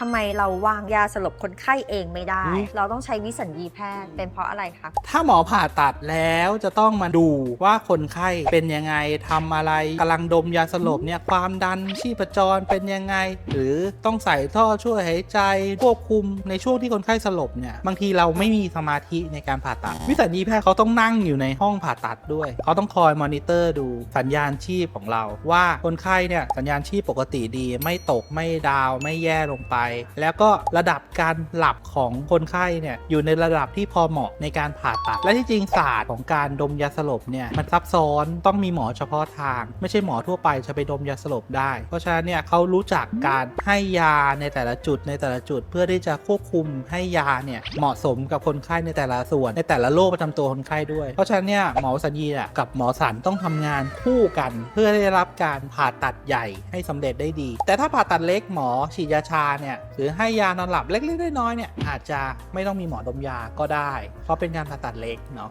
ทำไมเราวางยาสลบคนไข้เองไม่ได้อุ๊ยเราต้องใช้วิสัญญีแพทย์ เป็นเพราะอะไรคะถ้าหมอผ่าตัดแล้วจะต้องมาดูว่าคนไข้เป็นยังไงทำอะไรกำลังดมยาสลบเนี่ยความดันชีพจรเป็นยังไง หรือต้องใส่ท่อช่วยหายใจควบคุมในช่วงที่คนไข้สลบเนี่ยบางทีเราไม่มีสมาธิในการผ่าตัด วิสัญญีแพทย์เขาต้องนั่งอยู่ในห้องผ่าตัดด้วย เขาต้องคอยมอนิเตอร์ดูสัญญาณชีพของเรา ว่าคนไข้เนี่ยสัญญาณชีพปกติดี ไม่ตกไม่ดาวไม่แย่ลงไปแล้วก็ระดับการหลับของคนไข้เนี่ยอยู่ในระดับที่พอเหมาะในการผ่าตัด และที่จริงศาสตร์ของการดมยาสลบเนี่ยมันซับซ้อนต้องมีหมอเฉพาะทาง ไม่ใช่หมอทั่วไปจะไปดมยาสลบได้ เพราะฉะนั้นเนี่ยเขารู้จักการให้ยาในแต่ละจุดในแต่ละจุด เพื่อที่จะควบคุมให้ยาเนี่ยเหมาะสมกับคนไข้ในแต่ละส่วน ในแต่ละโรคประจำตัวคนไข้ด้วย เพราะฉะนั้นเนี่ยหมอสัญญีอะกับหมอสันต้องทำงานคู่กัน เพื่อได้รับการผ่าตัดใหญ่ให้สำเร็จได้ดี แต่ถ้าผ่าตัดเล็กหมอฉีดยาชาเนี่ยหรือให้ยานอนหลับเล็กๆน้อยๆเนี่ยอาจจะไม่ต้องมีหมอดมยาก็ได้ เพราะเป็นการผ่าตัดเล็กเนาะ